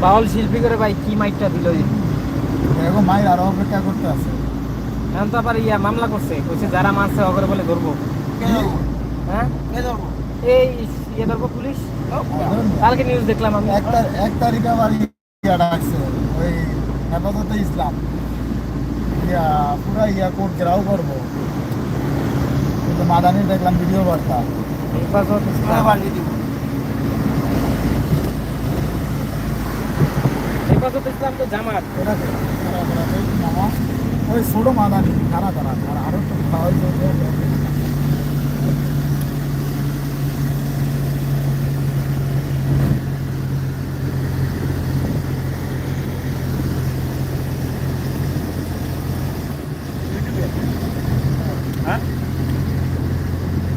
বাউল শিল্পী করে ভাই কি মাইকটা দিল এখন মায়ের আরও অপেক্ষা করতে আছে। এখন তো আবার ইয়া মামলা করছে কইছে যারা মারছে অগরে বলে ধরবো। হ্যাঁ? এই ইয়ে ধরবো পুলিশ? কালকে নিউজ দেখলাম আমি। এক তার- এক তারিখ আবার ইয়া ডাকছে ওই হেফাজতে ইসলাম। ইয়া পুরা ইয়া কোর্ট ঘেরাও করব। কিন্তু মাদানি দেখলাম ভিডিও বার্তা। হেফাজত ইসলাম। হেফাজত ইসলাম তো জামাত কারা? ওই ছোট মাদানি তারা তারা তারা আরও তো খাওয়াই চলছে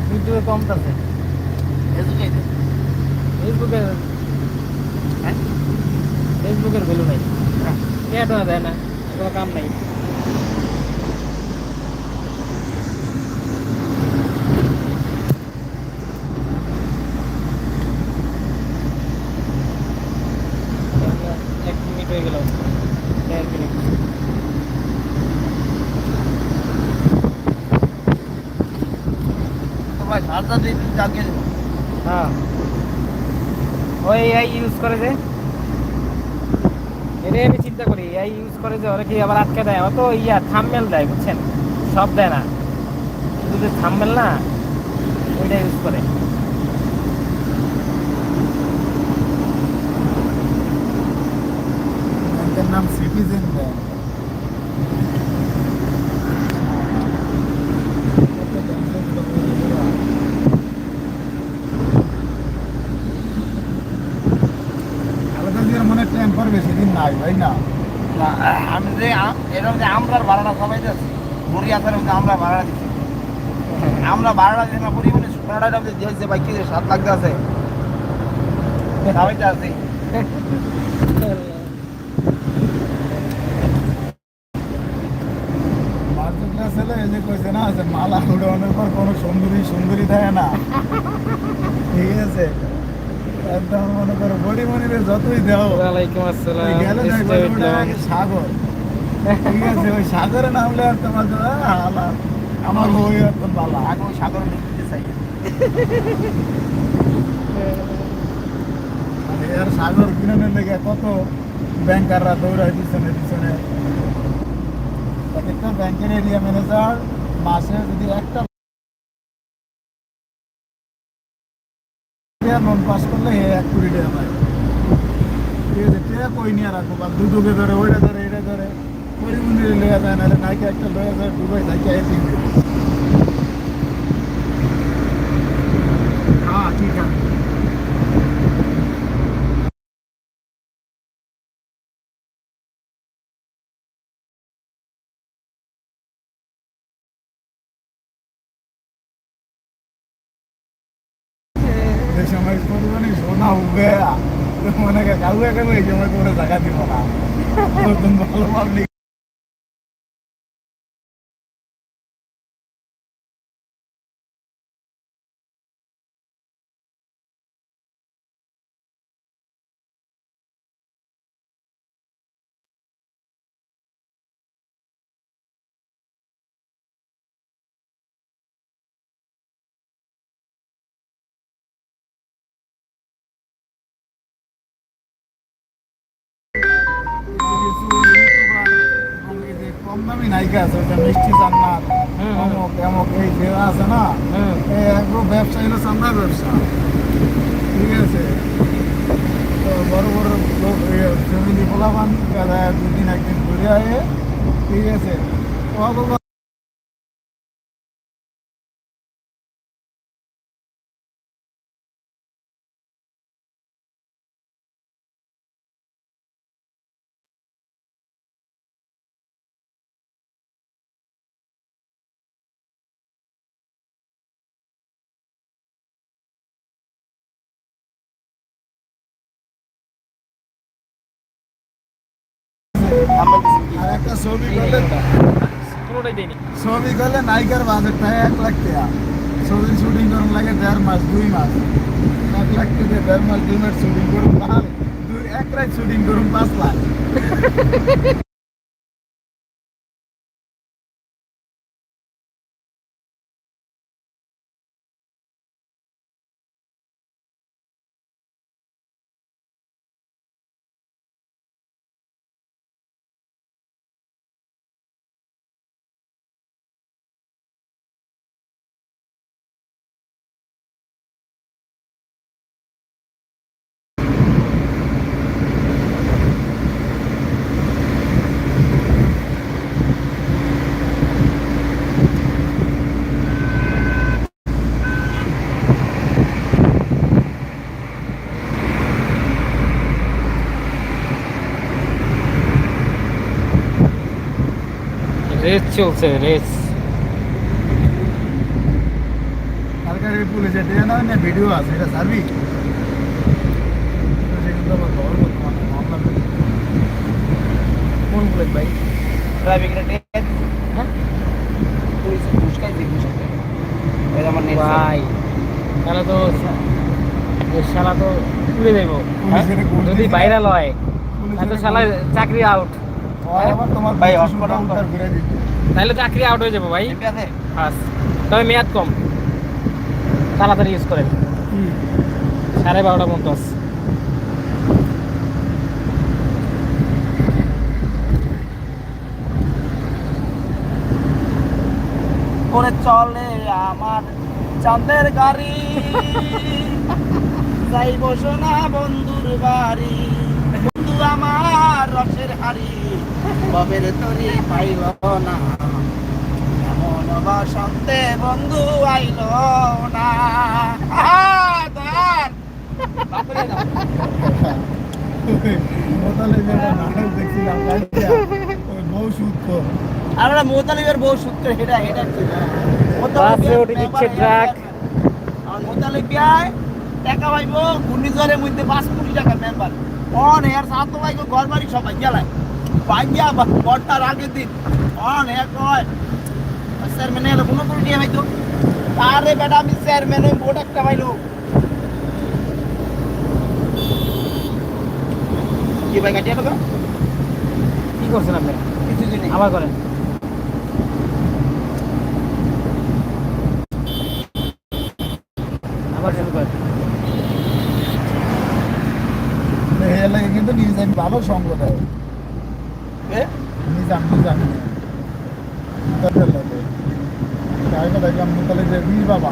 ইউটিউবে কম আছে ফেসবুকে হ্যাঁ ফেসবুকের ভ্যালু নাই কেটো দেয় না কোনো কাম নাই এক মিনিট হয়ে গেল দেড় মিনিট হ্যাঁ ওই ইউজ করে যে এটাই আমি চিন্তা করি এআই ইউজ করে যে ওরা কি আবার আটকে দেয়? অত ইয়া থামমেল দেয়, বুঝছেন? সব দেয় না। শুধু যে থামমেল না, ওইটা ইউজ করে। নাম সিটিজেন ব্যাংক আলাদা দিয়ে মনে টেম্পার বেশি দিন নাই ভাই না আমি যে আ- এরকম যে আমরার ভাড়াটা সবাই যাচ্ছি মুড়ি আসার মধ্যে আমরা ভাড়া দিচ্ছি আমরা ভাড়া দিচ্ছি না পরিমাণে সোনাটা যে দিয়েছে ভাই কি সাত লাখ আছে। সবাই আছে ছেলে এই যে কইছে না যে মালা উড়ানোর পর কোনো সুন্দরী সুন্দরী থাকে না। ঠিক আছে। একদম মনে করো বডি মনিরে যতই দেও ওয়ালাইকুম আসসালাম গেলে সাগর। ঠিক আছে ওই সাগরে নামলে আর তোমার হালা আমার একদম বালা। আগে ওই সাগর দিতে চাই এর সাগর কিনানের লেগে কত ব্যাংকাররা দৌড়ায় পিছনে পিছনে। এক একটা ব্যাংকের এরিয়া ম্যানেজার মাসে যদি একটা লোন পাস করলে হে এক কোটি টাকা পায়। ঠিক আছে কই নিয়ে রাখব? বা দুটোকে ধরে ওইটা ধরে এটা ধরে। পরিমন্দিরে লইয়া যায় নাহলে নাকি একটা লইয়া যায় দুবাই থাকে আইসি হ্যাঁ ঠিক আছে সময় করবেন সোনা উবে মনে কেন এই সময় করে টাকা দিব না ভালো পাবলিক দামি আছে ওটা মিষ্টি জান্নাত। অমুক এমক এই যে আছে না হুম। এই একদম ব্যবসা হলো চান্দার ব্যবসা। ঠিক আছে? তো বড় বড় লোক ফ্যামিলি পোলাপান দুদিন একদিন ঘুরে আয়ে। ঠিক আছে? আর একটা ছবি করলে? কোনোটাই দেয়নি। ছবি করলে নায়িকার বাজেট থাকে এক লাখ টাকা। ছবি শুটিং করুন লাগে দেড় মাস দুই মাস। এক লাখ টাকা দেড় মাস দুই মাস শুটিং করুন দুই- এক রাত শুটিং করুন পাঁচ লাখ। রেস চলছে রেস পুলিশে দিয়ে না না ভিডিও আছে এটা। কোন ভাই? ড্রাইভিং রেটে হ্যাঁ? পুলিশ ঘুষ খাইছে ঘুষ খাইছে। আমার ভাই তাহলে তো শালা তো তুলে দেবো পুলিশের যদি। ভাইরাল হয় তাহলে তো শালা চাকরি আউট হয় ভাই, তাহলে চাকরি আউট হয়ে যাব ভাই। তবে মেয়াদ কম। তাড়াতাড়ি ইউজ করেন। সাড়ে বারোটা পর্যন্ত আছে। করে চলে আমার চাঁদের গাড়ি। যাইব সোনা বন্ধুর বাড়ি। বন্ধু আমার রসের হাড়ি। ববের তরি পাইল না। এমন বসন্তে বন্ধু আইল না। আমরা মোতালিবের বউ সূত্র ছিল। বাসে দিচ্ছে ট্রাক। আর মোতালিব বিয়ায় টাকা পাইব ঘূর্ণিঝড়ের মধ্যে পাঁচ কোটি টাকা মেম্বার অন এয়ার সাত ভাই ঘর বাড়ি সবাই গেলায়। বড়টার আগের দিন। অন চেয়ারম্যানে এলো কোনো পাইতো তারে বেটা আমি চেয়ারম্যান ভোট একটা পাইলো। কি ভাই কাটিয়ে দেবো কি করছেন আপনি? কিছু আবার করেন। আবার শুরু করেন। কিন্তু নিজাম ভালো সঙ্গ দেয়। এ? বাবা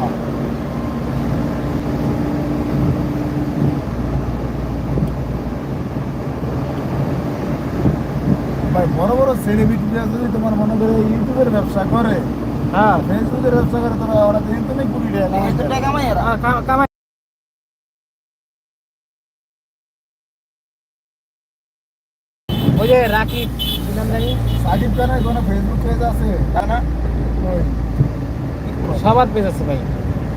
ভাই বড় বড় সেলিব্রিটিরা যদি তোমার মনে করে ইউটিউবের ব্যবসা করে হ্যাঁ ফেসবুকের ব্যবসা করে তোরা ওরা দিন তুমি কুড়ি টাকা কামাই ওই যে জানি সবার পেজ আছে ভাই।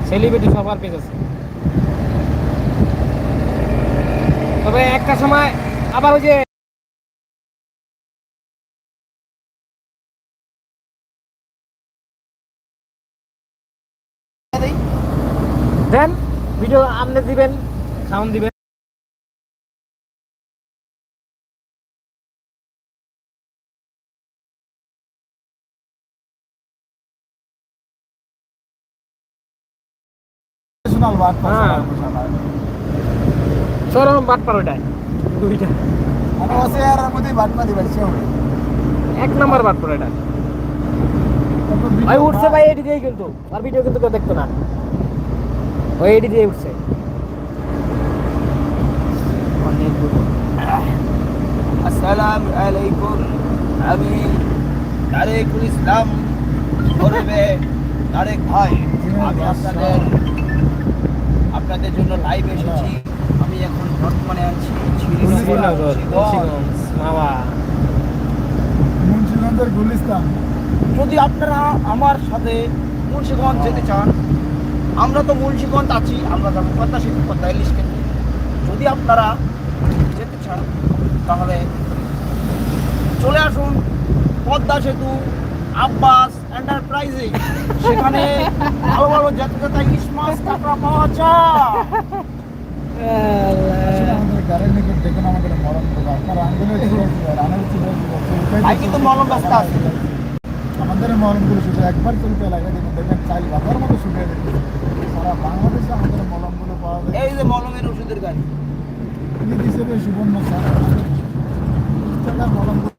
সেলিব্রিটি সবার পেজ আছে। তবে একটা সময় আবার ওই যে দেন ভিডিও আপনি দিবেন সাউন্ড দিবেন। প্রফেশনাল বাদ হ্যাঁ। চরম দুইটা। আর মধ্যে বাদ মারি বাড়ছে এক নম্বর এটা। ভাই উঠছে ভাই এডি দিয়ে কিন্তু। আর ভিডিও কিন্তু কেউ দেখতো না। ওই এডি দিয়ে উঠছে আসসালামু আলাইকুম। আমি তারেকুল ইসলাম। করবে তারেক ভাই। আমি আপনাদের আপনাদের জন্য লাইভ এসেছি। আমি এখন বর্তমানে আছি যদি আপনারা আমার সাথে মুন্সিগঞ্জ যেতে চান আমরা তো মুন্সিগঞ্জ আছি আমরা যাব পদ্মা সেতু পদ্মা ইলিশ কেন্দ্রে। যদি আপনারা যেতে চান তাহলে চলে আসুন পদ্মা সেতু আব্বাস এন্টারপ্রাইজে সেখানে ভালো ভালো জাতি জাতা ইলিশ মাছ কাঁকড়া পাওয়া যায়। আমাদের মলমগুলো শুধু একবার চলতে লাগে দেখবেন চাল বাবার মতো শুকিয়ে সারা বাংলাদেশে আমাদের মলমগুলো পাওয়া যায়। এই যে মলমের ওষুধের গাড়ি। হিসেবে সুবর্ণ সার। মলমগুলো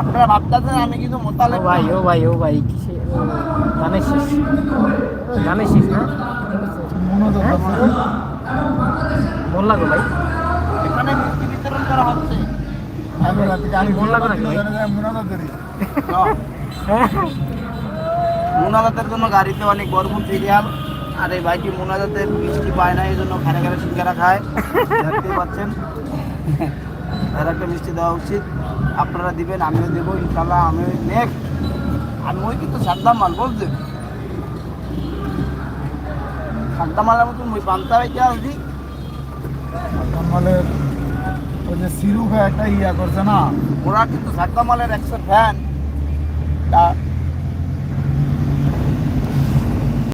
আপনারা ভাবতেছেন আমি কিন্তু মোতালে ভাই ও ভাই ও ভাই কিসে? ও, গানের শেষ। গানের শেষ না? মন লাগো ভাই। এখানে মুক্তি বিতরণ করা হচ্ছে। আমি রাতে গাড়ি মন লাগে নাকি ভাই? মনোযোগ করি। মোনাজাতের জন্য গাড়িতে অনেক বরফুল সিরিয়াল। আর এই ভাইটি মোনাজাতের মিষ্টি পায় না এই জন্য খানে খানে সিঙ্গারা খায়। দেখতে পাচ্ছেন। তার একটা মিষ্টি দেওয়া উচিত। আপনারা দিবেন আমিও দেবো ইনশাল্লাহ আমি নেক্সট। আমি ওই কিন্তু সাদ্দাম মাল বলছেন সাদ্দাম মালের মতন ওই পান্তা বাইকে আসছি কামালের ওই যে সিরুফে একটা ইয়া করছে না? ওরা কিন্তু সাদ্দাম মালের একশো ফ্যান তা